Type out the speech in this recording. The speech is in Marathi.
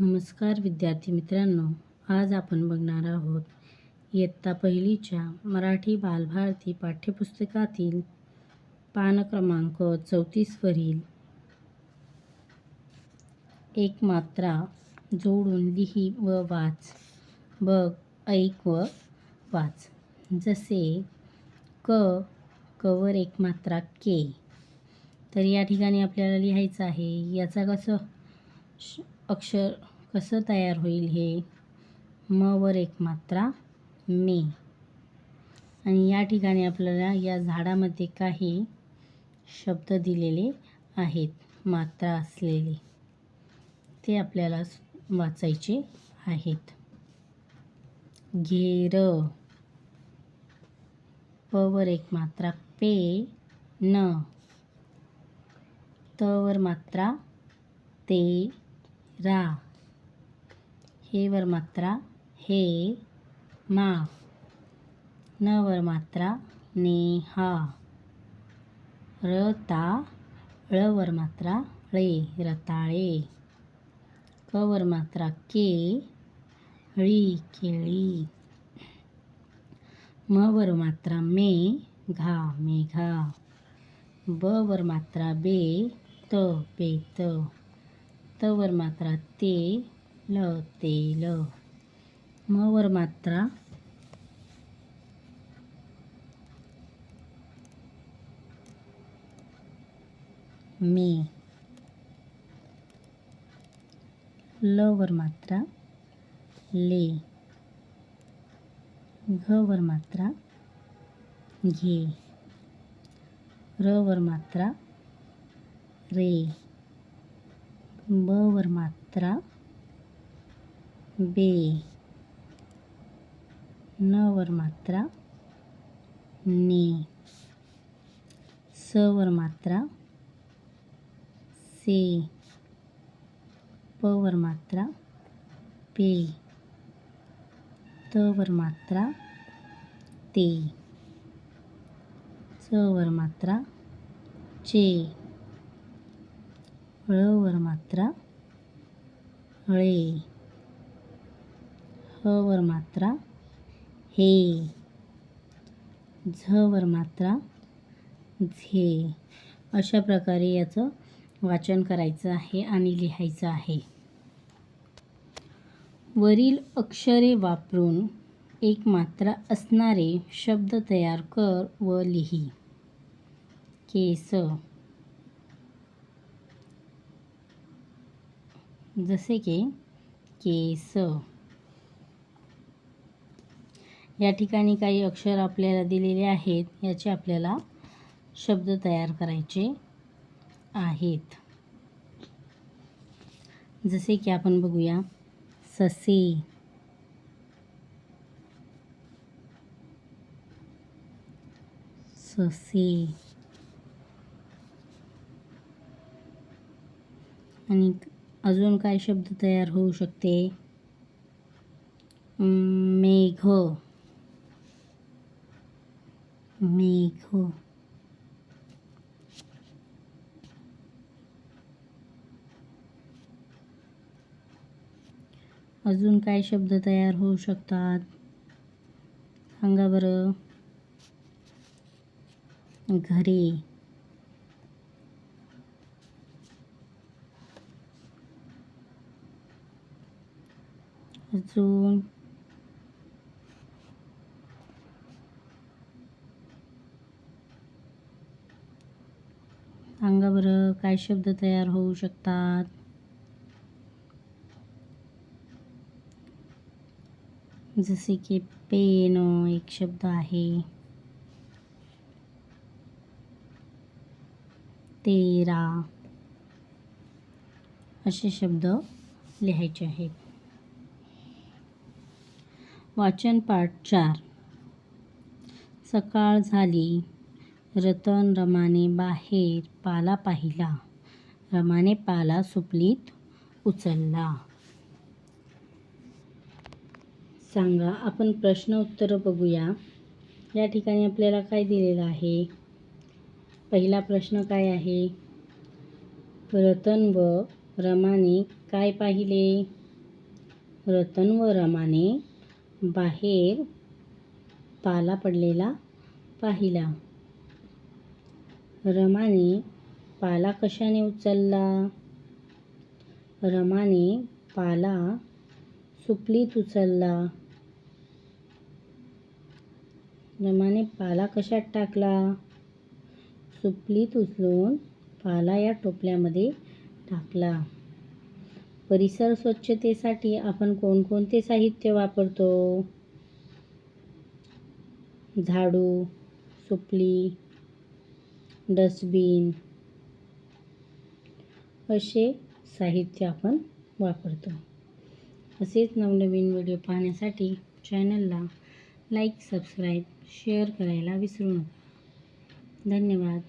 नमस्कार विद्यार्थी मित्रांनो आज आपण बघणार आहोत इयत्ता पहिलीच्या मराठी बालभारती पाठ्यपुस्तकातील पान क्रमांक चौतीसवरील एक मात्रा जोडून लिही व वाच. बघ ऐक व वाच. जसे क कवर एक मात्रा के. तर या ठिकाणी आपल्याला लिहायचं आहे याचा कसं श अक्षर कसं तयार होईल हे? म वर एक मात्रा मे. आणि या ठिकाणी आपल्याला या झाडामध्ये काही शब्द दिलेले आहेत मात्रा असलेले. ते आपल्याला वाचायचे आहेत. घेर. प वर एक मात्रा पे न. त वर मात्रा ते. रा. हे वर मात्रा हे मा. न वर मात्रा ने हा. र ता ळ वर मात्रा ळे रताळे. क वर मात्रा के ळी केळी. म वर मात्रा मे घा मेघा. ब वर मात्रा बे त बेत तवर वर मात्रा ते ल ते म वर मात्रा. मे. ल वर मात्रा. ले. घ वर मात्रा. घे. र वर मात्रा. रे. ब वर मात्रा बे. न वर मात्रा ने. स वर मात्रा से. प वर मात्रा पे. त वर मात्रा ते. च वर मात्रा चे. ळवर मात्रा. ळे ह मात्रा. हे. झ मात्रा. झे. अशा प्रकारे याचं वाचन करायचं आहे आणि लिहायचं आहे. वरील अक्षरे वापरून एक मात्रा असणारे शब्द तयार कर व लिही. केस. जसे की केस या ठिकाणी काही अक्षर आपल्याला दिलेले आहेत याचे आपल्याला शब्द तयार करायचे आहेत. जसे की आपण बघूया ससे. ससे. आणि अजून काय शब्द तयार होऊ शकते? मेघ. मेघ. अजून काय शब्द तयार होऊ शकतात? सांगा बरं. घरे. अजून सांगा बरं, काय शब्द तयार होऊ शकतात? जसे की पेन एक शब्द आहे. तेरा. असे शब्द आहेत. वाचन पाठ चार. सकाळ झाली. रतन रमाने बाहेर पाला पाहिला. रमाने पाला सुपलीत उचलला. सांगा आपण प्रश्न उत्तरं बघूया. या ठिकाणी आपल्याला काय दिलेलं आहे? पहिला प्रश्न काय आहे? रतन व रमाने काय पाहिले? रतन व रमाने बाहेर पाला पडलेला पाहिला. रमाने पाला कशाने उचलला? रमाने पाला सुपलीत उचलला. रमाने पाला कशात टाकला? सुपलीत उचलून पाला या टोपल्यामध्ये टाकला. परिसर स्वच्छतेसाठी आपण कोणकोणते साहित्य वापरतो? झाडू सुपली डस्टबिन असे साहित्य आपण वापरतो. असेच नवनवीन व्हिडिओ पाहण्यासाठी चॅनलला लाईक सबस्क्राईब शेअर करायला विसरू नका. धन्यवाद.